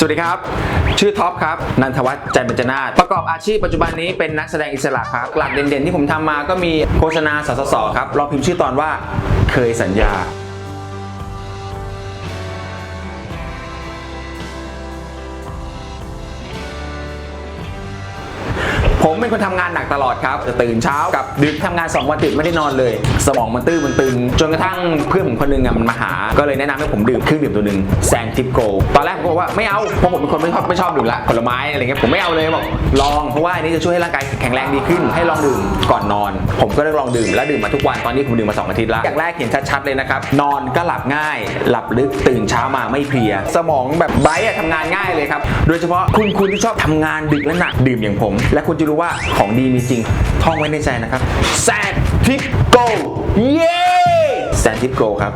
สวัสดีครับ ชื่อท็อปครับ นันทวัฒน์จันทร์ปัญจนาถประกอบอาชีพปัจจุบันนี้เป็นนักแสดงอิสระครับ หลักเด่นๆ ที่ผมทำมาก็มีโฆษณาสสสครับลองพิมพ์ชื่อตอนว่าเคยสัญญา ผมเป็นคนทำงานหนักตลอดครับจะตื่นเช้ากับดึกทำงาน 2 วันติดไม่ได้นอนเลย สมองมันตื้อมันตึง จนกระทั่งเพื่อนผมคนหนึงอะมันมาหา ก็เลยแนะนำให้ผมดื่มเครื่องดื่มตัวหนึ่งแซนทิปโกตอนแรกผมบอกว่าไม่เอาเพราะผมเป็นคนไม่ชอบไม่ชอบดื่มละผลไม้อะไรเงี้ยผมไม่เอาเลยบอกลองเพราะว่าอันนี้จะช่วยให้ร่างกายแข็งแรงดีขึ้นให้ลองดื่มก่อนนอน ผมก็ได้ลองดื่มและดื่มมาทุกวันตอนนี้ผมดื่มมาสองอาทิตย์แล้วอย่างแรกเห็นชัดๆเลยนะครับนอนก็หลับง่าย หลับลึกตื่นเช้ามาไม่เพลีย สมองแบบไบรท์ทำงานง่ายเลยครับโดยเฉพาะคุณคุณที่ชอบทำงานดึกและหนักดื่มอย่างผม และคุณจะรู้ว่าของดีมีจริง ท่องไว้ในใจนะครับแซนทิปโกเย้แซนทิปโกครับ